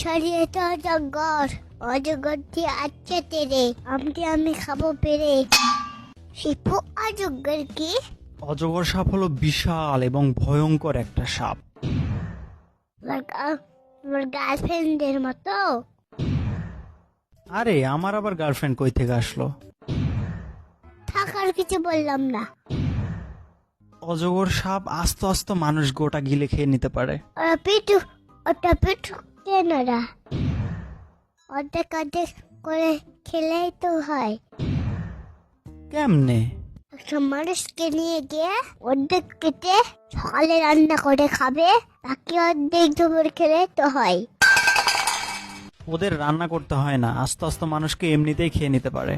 শরীরে তো অজগর অজগর দিয়ে আচ্ছা তেরে। আমটি আমি খাব পেরে। শিপু অজগর কি? অজগর সাপ হলো বিশাল এবং ভয়ঙ্কর একটা সাপ। আমার গার্লফ্রেন্ডের মতো। আরে আমার আবার গার্লফ্রেন্ড কই থেকে আসলো? থাকার কিছু বললাম না। অজগর সাপ আস্তে আস্তে মানুষ গোটা গিলে খেয়ে নিতে পারে। পিটু ওটা পিটু। কেন অর্ধেক অর্ধেক করে খেলেই তো হয়। কেমনে? একটা মানুষকে নিয়ে গিয়ে অর্ধেক কেটে সকালে রান্না করে খাবে বাকি অর্ধেক দুপুর খেলে তো হয়। ওদের রান্না করতে হয় না আস্তে আস্তে মানুষকে এমনিতেই খেয়ে নিতে পারে।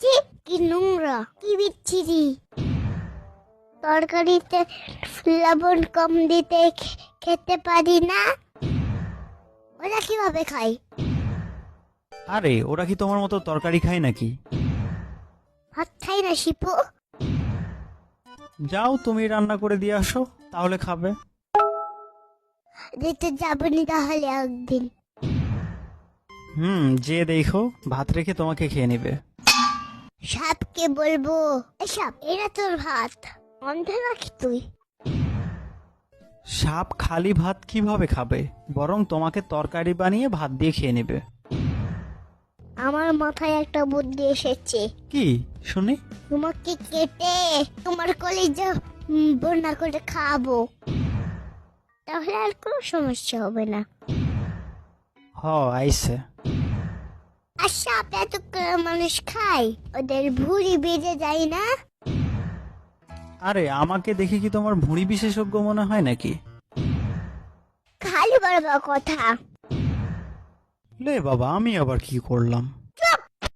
ছি কি নোংরা কি বিচ্ছিরি। তরকারিতে লবণ কম দিতে খে- খেতে পারি না। ওরা কীভাবে খায়? আরে ওরা কি তোমার মতো তরকারি খায় নাকি? ভাত খাই না শিপু। যাও তুমি রান্না করে দিয়ে আসো তাহলে খাবে। যেতে যাবনি তাহলে একদিন। হুম যে দেখো ভাত রেখে তোমাকে খেয়ে নেবে। সাপকে বলব "এ সাপ এরা তোর ভাত। অন্ধ নাকি তুই। সাপ খালি ভাত কীভাবে খাবে? বরং তোমাকে তরকারি বানিয়ে ভাত দিয়ে খেয়ে নেবে। আমার মাথায় একটা বুদ্ধি এসেছে। কি? শুনি। তোমাকে কেটে তোমার কলেজে বন্যা করে খাব। তাহলে আর কোনো সমস্যা হবে না। হ আইসে আর সাপ এত করে মানুষ খায়? ওদের ভুঁড়ি বেজে যায় না? আরে আমাকে দেখে কি তোমার ভুঁড়ি বিশেষজ্ঞ মনে হয় নাকি? খালি বড় বড় কথা। লে বাবা আমি আবার কি করলাম?